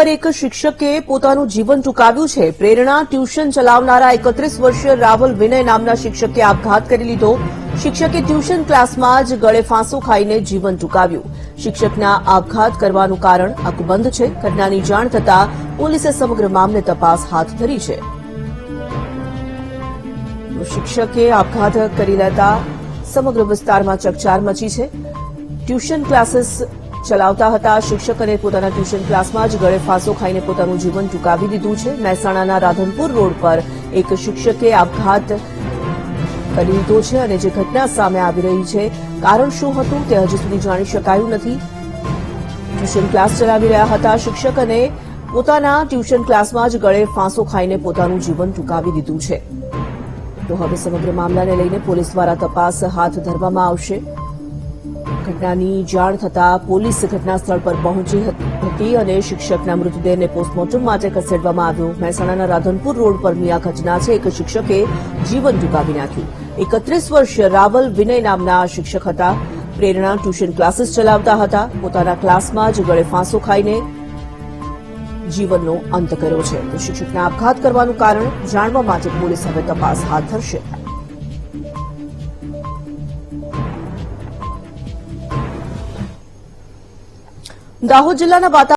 એક શિક્ષકે પોતાનું જીવન ટૂંકાવ્યું છે. પ્રેરણા ટ્યુશન ચલાવનારા એકત્રીસ વર્ષીય રાહુલ વિનય નામના શિક્ષકે આપઘાત કરી લીધો. શિક્ષકે ટ્યુશન ક્લાસમાં જ ગળે ફાંસો ખાઈને જીવન ટૂંકાવ્યું. શિક્ષકના આપઘાત કરવાનું કારણ અકબંધ છે. ઘટનાની જાણ થતાં પોલીસે સમગ્ર મામલે તપાસ હાથ ધરી છે. શિક્ષકે આપઘાત કરી લેતા સમગ્ર વિસ્તારમાં ચકચાર મચી છે. ટ્યુશન ક્લાસીસ ચલાવતા હતા. શિક્ષક અને પોતાના ટ્યુશન ક્લાસમાં જ ગળે ફાંસો ખાઈને પોતાનું જીવન ટૂંકાવી દીધું છે. મહેસાણાના રાધનપુર રોડ પર એક શિક્ષકે આપઘાત કરી લીધો છે અને જે ઘટના સામે આવી રહી છે, કારણ શું હતું તે હજી સુધી જાણી શકાયું નથી. ટ્યુશન ક્લાસ ચલાવી રહ્યા હતા. શિક્ષક અને પોતાના ટ્યુશન ક્લાસમાં જ ગળે ફાંસો ખાઈને પોતાનું જીવન ટૂંકાવી દીધું છે. તો હવે સમગ્ર મામલાને લઈને પોલીસ દ્વારા તપાસ હાથ ધરવામાં આવશે. ઘટનાની જાણ થતાં પોલીસ ઘટના સ્થળ પર પહોંચી હતી અને શિક્ષકના મૃતદેહને પોસ્ટમોર્ટમ માટે ખસેડવામાં આવ્યો. મહેસાણાના રાધનપુર રોડ પરની આ ઘટના છે. એક શિક્ષકે જીવન ટૂંકાવી નાખ્યું. એકત્રીસ વર્ષીય રાવલ વિનય નામના શિક્ષક હતા. પ્રેરણા ટ્યુશન ક્લાસીસ ચલાવતા હતા. પોતાના ક્લાસમાં જ ગળે ફાંસો ખાઈને જીવનનો અંત કર્યો છે. તો શિક્ષકને આપઘાત કરવાનું કારણ જાણવા માટે પોલીસ હવે તપાસ હાથ ધરશે. દાહોદ જિલ્લાના વાતા